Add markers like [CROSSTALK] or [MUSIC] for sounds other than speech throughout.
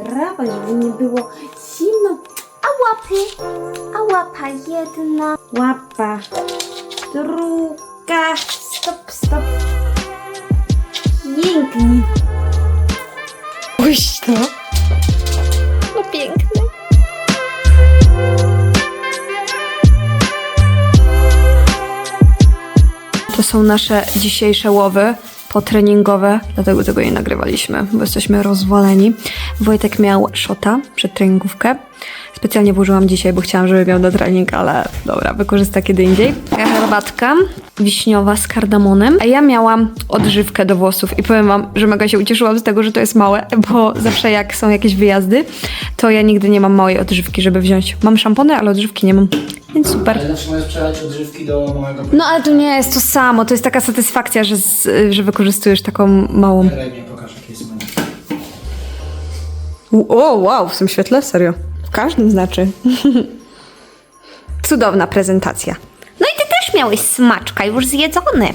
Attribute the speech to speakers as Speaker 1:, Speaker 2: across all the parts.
Speaker 1: otwierałam, żeby nie było zimno. A łapy? A łapa jedna, łapa druga. Stop, stop. Pięknie.
Speaker 2: Puść to.
Speaker 1: No piękne.
Speaker 2: To są nasze dzisiejsze łowy potreningowe, dlatego tego nie nagrywaliśmy, bo jesteśmy rozwaleni. Wojtek miał szota przed treningówkę. Specjalnie włożyłam dzisiaj, bo chciałam, żeby miał na trening, ale dobra, wykorzysta kiedy indziej. Taka herbatka wiśniowa z kardamonem, a ja miałam odżywkę do włosów i powiem wam, że mega się ucieszyłam z tego, że to jest małe, bo zawsze jak są jakieś wyjazdy, to ja nigdy nie mam małej odżywki, żeby wziąć. Mam szampony, ale odżywki nie mam, więc super.
Speaker 3: Ale zawsze możesz przelać odżywki do małego
Speaker 2: No ale to nie jest to samo, to jest taka satysfakcja, że, z, że wykorzystujesz taką małą...
Speaker 3: Daj mi pokaż jaki jest menu.
Speaker 2: O, wow, w tym świetle? Serio? W każdym znaczy. [LAUGHS] Cudowna prezentacja.
Speaker 1: Też miałeś smaczka już zjedzony.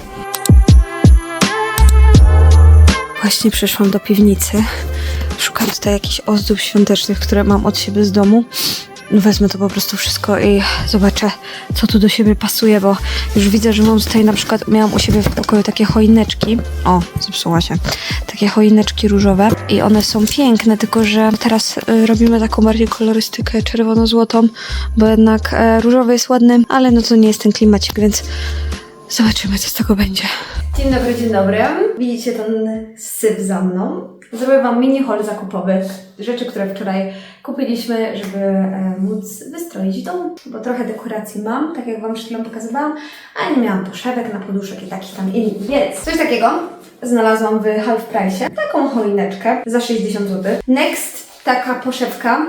Speaker 2: Właśnie przyszłam do piwnicy. Szukam tutaj jakichś ozdób świątecznych, które mam od siebie z domu. Wezmę to po prostu wszystko i zobaczę, co tu do siebie pasuje, bo już widzę, że mam tutaj na przykład, miałam u siebie w pokoju takie choineczki. O, zepsuła się. Takie choineczki różowe i one są piękne, tylko że teraz y, robimy taką bardziej kolorystykę czerwono-złotą, bo jednak e, różowy jest ładny, ale no to nie jest ten klimacik, więc zobaczymy, co z tego będzie. Dzień dobry, dzień dobry. Widzicie ten syf za mną. Zrobię Wam mini haul zakupowy. Rzeczy, które wczoraj kupiliśmy, żeby e, móc wystroić dom. Bo trochę dekoracji mam, tak jak Wam przed chwilą pokazywałam, a nie miałam poszewek na poduszek i takich tam innych. Więc coś takiego znalazłam w half price. Taką choineczkę za 60 zł. Next, taka poszewka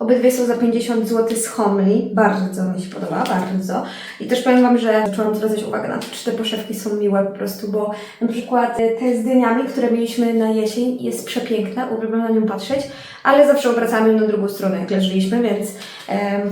Speaker 2: Obydwie są za 50 zł z Homely. Bardzo mi się podoba, bardzo. I też powiem Wam, że zaczęłam zwracać uwagę na to, czy te poszewki są miłe po prostu, bo na przykład y, te z dyniami, które mieliśmy na jesień, jest przepiękna, uwielbiam na nią patrzeć, ale zawsze obracamy ją na drugą stronę, jak leżeliśmy, więc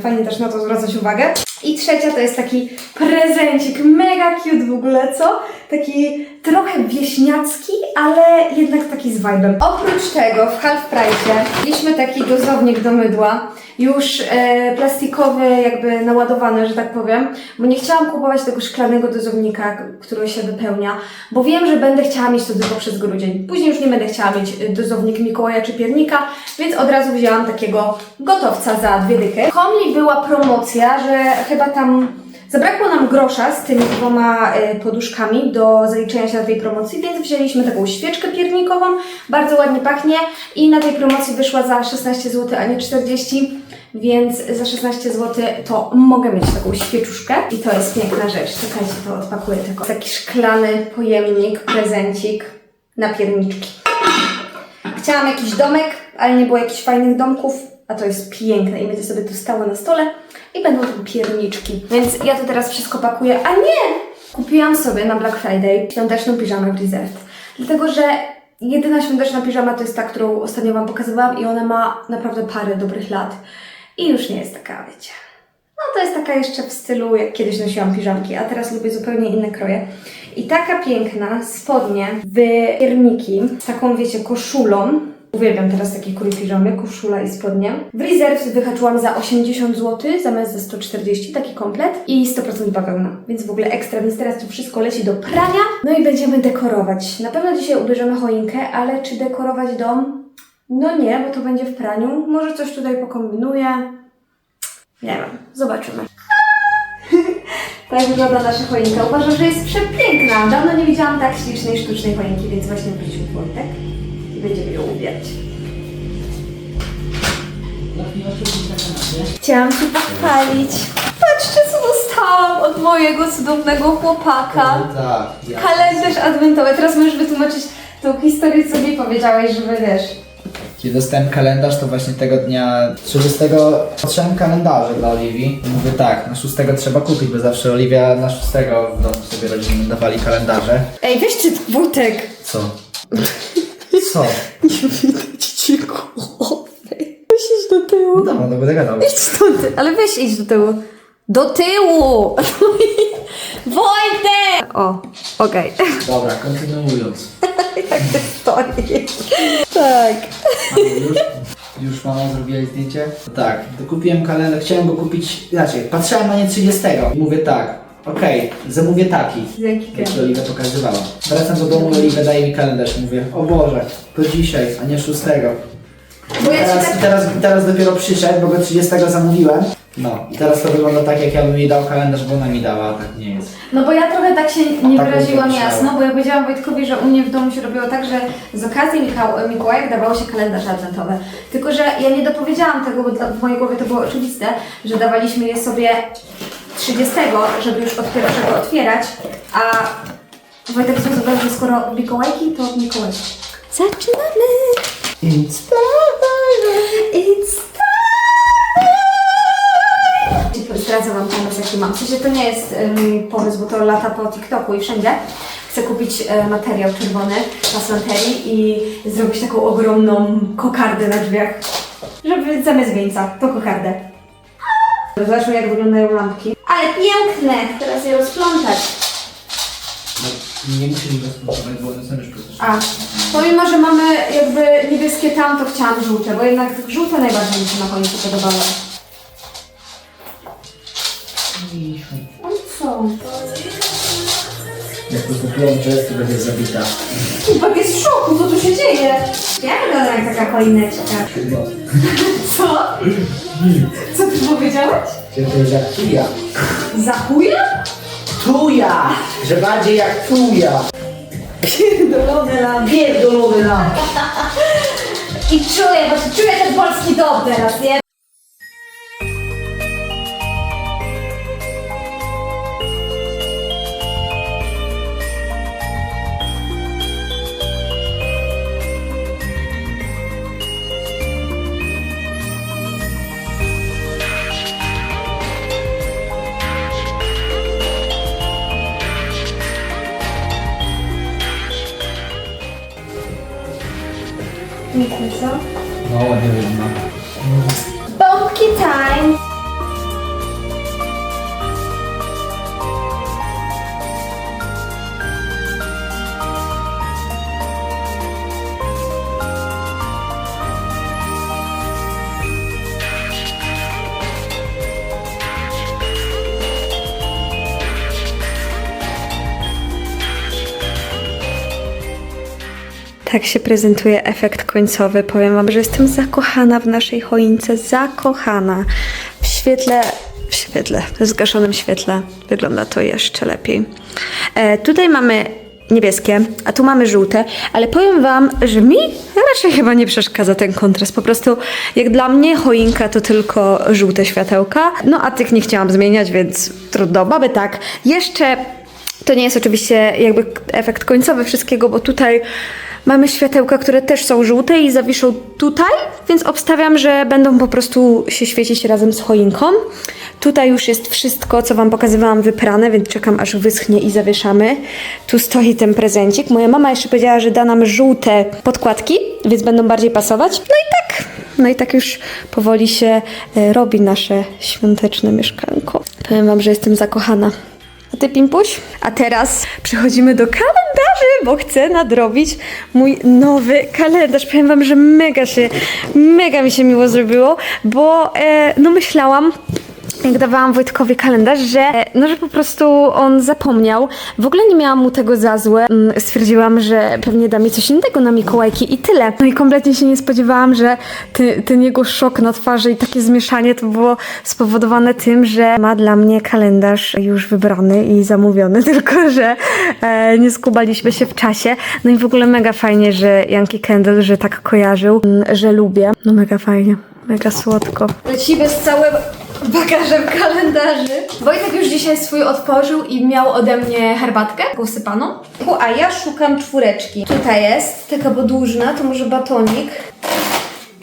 Speaker 2: fajnie też na to zwracać uwagę. I trzecia to jest taki prezencik, mega cute w ogóle, co? Taki trochę wieśniacki, ale jednak taki z vibe'em. Oprócz tego w half price mieliśmy taki dozownik do mydła, już e, plastikowy, jakby naładowany, że tak powiem, bo nie chciałam kupować tego szklanego dozownika, który się wypełnia, bo wiem, że będę chciała mieć to tylko przez grudzień. Później już nie będę chciała mieć e, dozownik Mikołaja czy Piernika, więc od razu wzięłam takiego gotowca za dwie dychy. Homli była promocja, że chyba tam Zabrakło nam grosza z tymi dwoma y, poduszkami do zaliczenia się na tej promocji, więc wzięliśmy taką świeczkę piernikową, bardzo ładnie pachnie i na tej promocji wyszła za 16 zł, a nie 40, więc za 16 zł to mogę mieć taką świeczuszkę i to jest piękna rzecz. Czekajcie, to odpakuję tylko. Taki szklany pojemnik, prezencik na pierniczki. Chciałam jakiś domek, ale nie było jakichś fajnych domków, a to jest piękne i będzie sobie tu stało na stole i będą tu pierniczki. Więc ja to teraz wszystko pakuję, a nie! Kupiłam sobie na Black Friday świąteczną piżamę w Reserved. Dlatego, że jedyna świąteczna piżama to jest ta, którą ostatnio Wam pokazywałam i ona ma naprawdę parę dobrych lat. I już nie jest taka, wiecie... No to jest taka jeszcze w stylu, jak kiedyś nosiłam piżamki, a teraz lubię zupełnie inne kroje. I taka piękna spodnie w pierniki z taką, wiecie, koszulą. Uwielbiam teraz takie krój piżamy, koszula i spodnie. W Reserve wyhaczyłam za 80 zł, zamiast za 140, taki komplet i 100% bawełna, więc w ogóle ekstra, więc teraz to wszystko leci do prania. No i będziemy dekorować. Na pewno dzisiaj ubierzemy choinkę, ale czy dekorować dom? No nie, bo to będzie w praniu. Może coś tutaj pokombinuję. Nie wiem, zobaczymy. [LAUGHS] tak wygląda nasza choinka. Uważam, że jest przepiękna. Dawno nie widziałam tak ślicznej, sztucznej choinki, więc właśnie wrócił Wojtek i będziemy ją ubierać. Chciałam się pochwalić. Patrzcie, co dostałam od mojego cudownego chłopaka.
Speaker 3: Tak. Ja.
Speaker 2: Kalendarz adwentowy. Teraz możesz wytłumaczyć tą historię, co mi powiedziałeś, żeby wiesz.
Speaker 3: Kiedy dostałem kalendarz, to właśnie tego dnia 30 patrzyłem kalendarze dla Oliwii. Mówię tak, na 6 trzeba kupić, bo zawsze Oliwia na 6 w domu sobie rodziny dawali kalendarze.
Speaker 2: Ej, weź ty, Wojtek.
Speaker 3: Co? [LAUGHS] Co?
Speaker 2: Nie widać ci głowy. Weź idź do tyłu.
Speaker 3: No, no będę gadał.
Speaker 2: Idź stąd, ale weź idź do tyłu. Do tyłu! [LAUGHS] Wojtek! O, okej.
Speaker 3: Dobra, kontynuując.
Speaker 2: Jak ty stoisz. Tak.
Speaker 3: Mamy [LAUGHS] już Już mama zrobiła zdjęcie? Tak, kupiłem kalendarz, chciałem go kupić, inaczej, patrzyłem na nie 30 i mówię tak, okej, zamówię taki.
Speaker 1: Jaki
Speaker 3: Jak to Oliwia pokazywała. Wracam do domu, Oliwia daje mi kalendarz, mówię, o Boże, to dzisiaj, a nie 6.
Speaker 1: Bo ja ci
Speaker 3: Teraz,
Speaker 1: tak...
Speaker 3: teraz, teraz dopiero przyszedł, bo go 30 zamówiłem. No, i teraz to wygląda tak, jak ja bym jej dał kalendarz, bo ona mi dała, a tak nie jest.
Speaker 1: No bo ja trochę tak się nie
Speaker 3: Tak
Speaker 1: wyraziłam jasno, bo ja powiedziałam Wojtkowi, że u mnie w domu się robiło tak, że z okazji Mikoł- Mikołajek dawało się kalendarze adwentowe. Tylko, że ja nie dopowiedziałam tego, bo dla, w mojej głowie to było oczywiste, że dawaliśmy je sobie 30, żeby już od pierwszego otwierać, a Wojtek zrozumiał, że skoro Mikołajki, to Mikołajki. Zaczynamy!
Speaker 3: It's
Speaker 1: It's time! Zdradzę Wam pomysł, jaki mam. W sensie to nie jest mój pomysł, bo to lata po TikToku i wszędzie. Chcę kupić e, materiał czerwony, pasanterii i zrobić taką ogromną kokardę na drzwiach. Żeby zamiast wieńca, to kokardę. Zobaczmy jak wyglądają lampki. Ale piękne! Teraz je rozplątać.
Speaker 3: No, nie musisz go spróbować, bo one są już przecież.
Speaker 1: A, pomimo, że mamy jakby niebieskie tam, to chciałam żółte, bo jednak żółte najbardziej mi się na końcu podobało. Ale co?
Speaker 3: Jak to poplączę, to będzie zabita.
Speaker 1: Chłopak jest w szoku, co tu się dzieje? Ja wyglądam jak taka choineczka.
Speaker 3: Chyba.
Speaker 1: Co? Co ty powiedziałeś?
Speaker 3: Czy to jest jak tuja?
Speaker 1: Za chuja?
Speaker 3: Tuja! Że bardziej jak tuja!
Speaker 1: Pierdolony lam.
Speaker 3: Pierdolony nam!
Speaker 1: I czuję, właśnie czuję ten polski dom teraz, nie? Pięknie, co?
Speaker 3: No, nie wiem, no.
Speaker 1: Bombki time!
Speaker 2: Tak się prezentuje efekt końcowy. Powiem Wam, że jestem zakochana w naszej choince. Zakochana. W świetle, w świetle, w zgaszonym świetle wygląda to jeszcze lepiej. E, tutaj mamy niebieskie, a tu mamy żółte, ale powiem Wam, że mi raczej chyba nie przeszkadza ten kontrast. Po prostu jak dla mnie choinka to tylko żółte światełka. No a tych nie chciałam zmieniać, więc trudno. Mamy tak. Jeszcze to nie jest oczywiście jakby efekt końcowy wszystkiego, bo tutaj mamy światełka, które też są żółte i zawiszą tutaj, więc obstawiam, że będą po prostu się świecić razem z choinką. Tutaj już jest wszystko, co Wam pokazywałam, wyprane, więc czekam aż wyschnie i zawieszamy. Tu stoi ten prezencik. Moja mama jeszcze powiedziała, że da nam żółte podkładki, więc będą bardziej pasować. No i tak, no i tak już powoli się e, robi nasze świąteczne mieszkanko. Powiem Wam, że jestem zakochana. A ty, Pimpuś? A teraz przechodzimy do kalendarzy, bo chcę nadrobić mój nowy kalendarz. Powiem wam, że mega się, mega mi się miło zrobiło, bo e, no myślałam, jak dawałam Wojtkowi kalendarz, że e, no, że po prostu on zapomniał. W ogóle nie miałam mu tego za złe. Mm, Stwierdziłam, że pewnie da mi coś innego na Mikołajki i tyle. No i kompletnie się nie spodziewałam, że ty, ten jego szok na twarzy i takie zmieszanie to było spowodowane tym, że ma dla mnie kalendarz już wybrany i zamówiony, [LAUGHS] tylko że e, nie skubaliśmy się w czasie. No i w ogóle mega fajnie, że Yankee Candle, że tak kojarzył, mm, że lubię. No mega fajnie. Mega słodko.
Speaker 1: Lecimy z całym bagażem kalendarzy. Wojtek już dzisiaj swój otworzył i miał ode mnie herbatkę usypaną. A ja szukam czwóreczki. Tutaj jest, taka podłużna, to może batonik.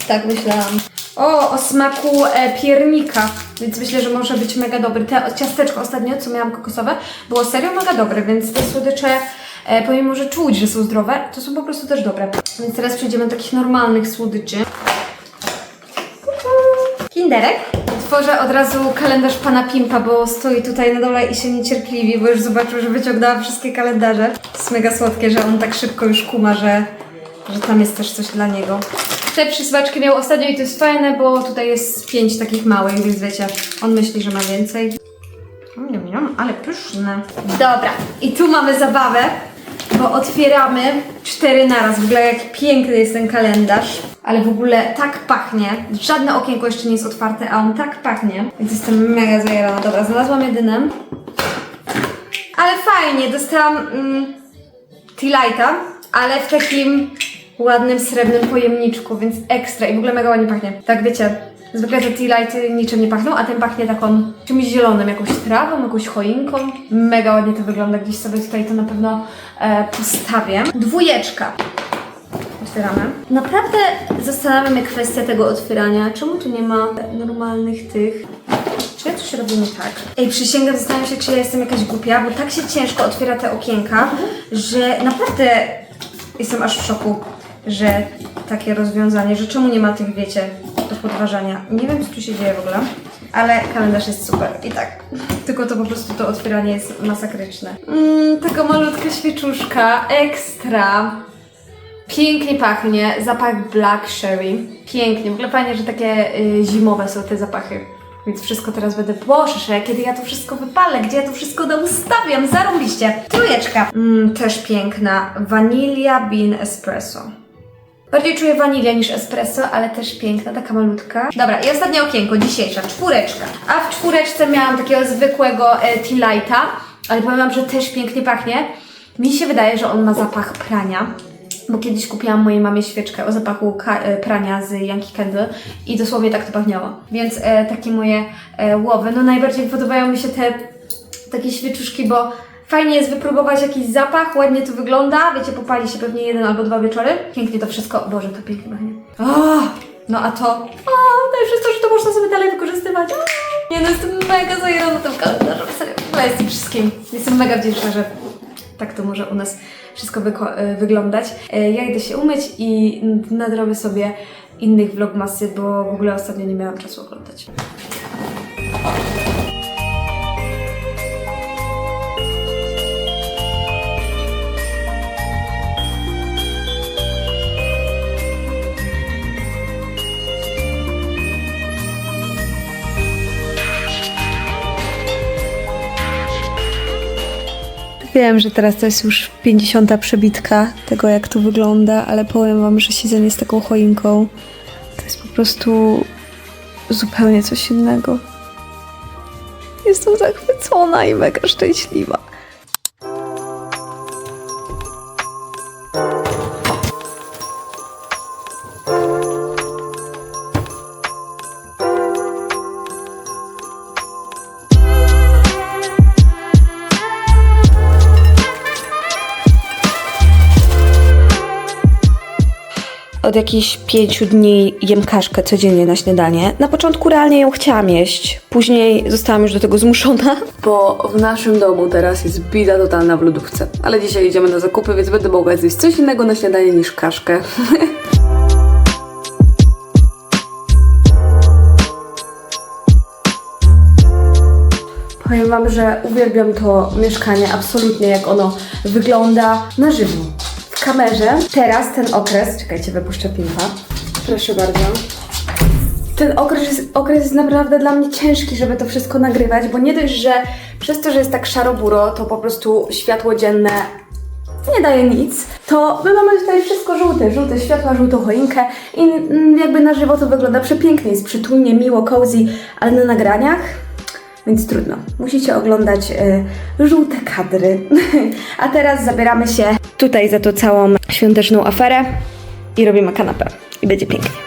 Speaker 1: Tak myślałam. O, o smaku e, piernika, więc myślę, że może być mega dobry. Te ciasteczko ostatnio, co miałam kokosowe, było serio mega dobre, więc te słodycze, e, pomimo, że czuć, że są zdrowe, to są po prostu też dobre. Więc teraz przejdziemy do takich normalnych słodyczy. Kinderek. Tworzę od razu kalendarz pana Pimpa, bo stoi tutaj na dole i się niecierpliwi, bo już zobaczył, że wyciągnęłam wszystkie kalendarze. Jest mega słodkie, że on tak szybko już kuma, że
Speaker 2: że tam jest też coś dla niego. Te przysyłaczki miał ostatnio i to jest fajne, bo tutaj jest pięć takich małych, więc wiecie, on myśli, że ma więcej. Miam, ale pyszne. Dobra, i tu mamy zabawę, bo otwieramy cztery naraz. W ogóle jak piękny jest ten kalendarz. Ale w ogóle tak pachnie. Żadne okienko jeszcze nie jest otwarte, a on tak pachnie. Więc jestem mega zajarana. Dobra, znalazłam jedynym. Ale fajnie, dostałam mm, tea lighta, ale w takim ładnym, srebrnym pojemniczku, więc ekstra i w ogóle mega ładnie pachnie. Tak wiecie, zwykle te tea lighty niczym nie pachną, a ten pachnie taką czymś zielonym, jakąś trawą, jakąś choinką. Mega ładnie to wygląda, gdzieś sobie tutaj to na pewno e, postawię. Dwójeczka. Otwieramy. Naprawdę zastanawia mnie kwestia tego otwierania. Czemu tu nie ma normalnych tych czy ja coś robię nie tak? Ej, przysięgam, zastanawiam się, czy ja jestem jakaś głupia, bo tak się ciężko otwiera te okienka, że naprawdę jestem aż w szoku, że takie rozwiązanie, że czemu nie ma tych, wiecie, do podważania. Nie wiem, co tu się dzieje w ogóle, ale kalendarz jest super. I tak, tylko to po prostu to otwieranie jest masakryczne. Mmm, taka malutka świeczuszka, ekstra. Pięknie pachnie, zapach black sherry. Pięknie, w ogóle fajnie, że takie y, zimowe są te zapachy. Więc wszystko teraz będę, boże, kiedy ja to wszystko wypalę, gdzie ja to wszystko ustawiam, zarąbiście. Trójeczka, mm, też piękna, vanilla bean espresso. Bardziej czuję wanilię niż espresso, ale też piękna, taka malutka. Dobra, i ostatnie okienko, dzisiejsza, czwóreczka. A w czwóreczce miałam takiego zwykłego e, tea lighta, ale powiem wam, że też pięknie pachnie. Mi się wydaje, że on ma zapach prania. Bo kiedyś kupiłam mojej mamie świeczkę o zapachu e, prania z Yankee Candle i dosłownie tak to pachniało. Więc e, takie moje e, łowy. No najbardziej podobają mi się te takie świeczuszki, bo fajnie jest wypróbować jakiś zapach, ładnie to wygląda. Wiecie, popali się pewnie jeden albo dwa wieczory. Pięknie to wszystko. Boże, to pięknie pachnie. O, no a to. O, najlepsze jest to, że to można sobie dalej wykorzystywać. Nie no, jestem mega zajarana tym kalendarzem. Serio, chyba jest tym wszystkim. Jestem mega wdzięczna, że tak to może u nas wszystko e, wyglądać. E, Ja idę się umyć i nadrobię sobie innych vlogmasy, bo w ogóle ostatnio nie miałam czasu oglądać.
Speaker 4: Wiem, że teraz to jest już 50. przebitka tego, jak to wygląda, ale powiem wam, że siedzenie z taką choinką to jest po prostu zupełnie coś innego. Jestem zachwycona i mega szczęśliwa. Od jakichś pięciu dni jem kaszkę codziennie na śniadanie. Na początku realnie ją chciałam jeść, później zostałam już do tego zmuszona. [LAUGHS]
Speaker 5: Bo w naszym domu teraz jest bida totalna w lodówce. Ale dzisiaj idziemy na zakupy, więc będę mogła zjeść coś innego na śniadanie niż kaszkę. [LAUGHS]
Speaker 2: Powiem Wam, że uwielbiam to mieszkanie, absolutnie jak ono wygląda na żywo. Kamerze. Teraz ten okres, czekajcie, wypuszczę pimpa. Proszę bardzo. Ten okres jest, okres jest naprawdę dla mnie ciężki, żeby to wszystko nagrywać, bo nie dość, że przez to, że jest tak szaro-buro, to po prostu światło dzienne nie daje nic, to my mamy tutaj wszystko żółte, żółte światła, żółtą choinkę i mm, jakby na żywo to wygląda przepięknie, jest przytulnie, miło, cozy, ale na nagraniach więc trudno. Musicie oglądać y, żółte kadry. [LAUGHS] A teraz zabieramy się tutaj za tą całą świąteczną aferę i robimy kanapę. I będzie pięknie.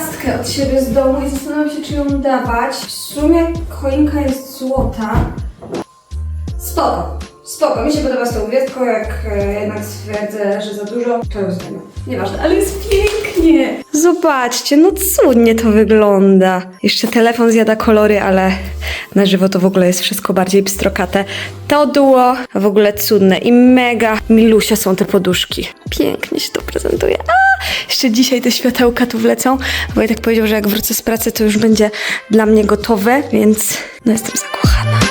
Speaker 2: Gwiazdkę od siebie z domu i zastanawiam się, czy ją dawać. W sumie choinka jest złota. Spoko. Spoko, mi się podoba z tą gwiazdką, jak e, jednak stwierdzę, że za dużo, to ją zdejmę. Nieważne, ale jest pięknie! Zobaczcie, no cudnie to wygląda. Jeszcze telefon zjada kolory, ale na żywo to w ogóle jest wszystko bardziej pstrokate. To duo w ogóle cudne i mega milusia są te poduszki. Pięknie się to prezentuje. A, jeszcze dzisiaj te światełka tu wlecą. Wojtek powiedział, że jak wrócę z pracy, to już będzie dla mnie gotowe, więc no jestem zakochana.